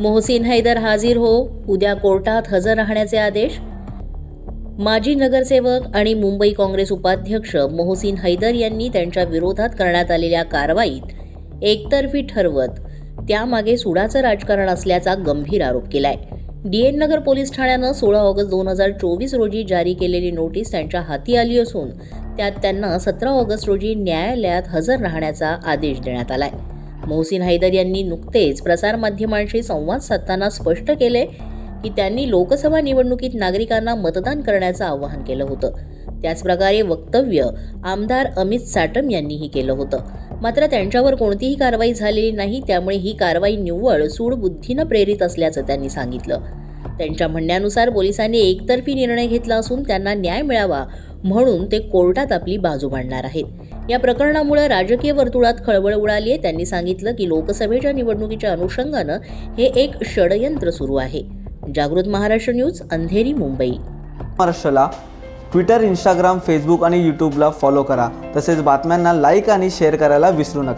मोहसिन हैदर हाजीर हो. उद्या कोर्टात हजर राहण्याचे आदेश. माजी नगरसेवक आणि मुंबई काँग्रेस उपाध्यक्ष मोहसिन हैदर यांनी त्यांच्या विरोधात करण्यात आलेल्या कारवाईत एकतर्फी ठरवत त्यामागे सुडाचं राजकारण असल्याचा गंभीर आरोप केलाय. डीएन नगर पोलीस ठाण्यानं सोळा ऑगस्ट दोन हजार चोवीस रोजी जारी केलेली नोटीस त्यांच्या हाती आली असून त्यात त्यांना सतरा ऑगस्ट रोजी न्यायालयात हजर राहण्याचा आदेश देण्यात आलाय. मोहसिन हैदर यांनी नुकतेच प्रसारमाध्यमांशी संवाद साधताना स्पष्ट केले की त्यांनी लोकसभा निवडणुकीत नागरिकांना मतदान करण्याचं आवाहन केलं होतं. त्याचप्रकारे वक्तव्य आमदार अमित साटम यांनीही केलं होतं. मात्र त्यांच्यावर कोणतीही कारवाई झालेली नाही त्यामुळे ही कारवाई निव्वळ सूडबुद्धीनं प्रेरित असल्याचं त्यांनी सांगितलं. त्यांच्या म्हणण्यानुसार पोलिसांनी एकतर्फी निर्णय घेतला असून त्यांना न्याय मिळावा म्हणून ते कोर्टात आपली बाजू मांडणार आहेत. या प्रकरणामुळे राजकीय वर्तुळात खळबळ उडाली आहे. त्यांनी सांगितलं की लोकसभेच्या निवडणुकीच्या अनुषंगानं हे एक षडयंत्र सुरू आहे. जागृत महाराष्ट्र न्यूज अंधेरी मुंबई. महाराष्ट्राला ट्विटर इंस्टाग्राम फेसबुक आणि यूट्यूबला फॉलो करा. तसेच बातम्यांना लाईक आणि शेअर करायला विसरू नका.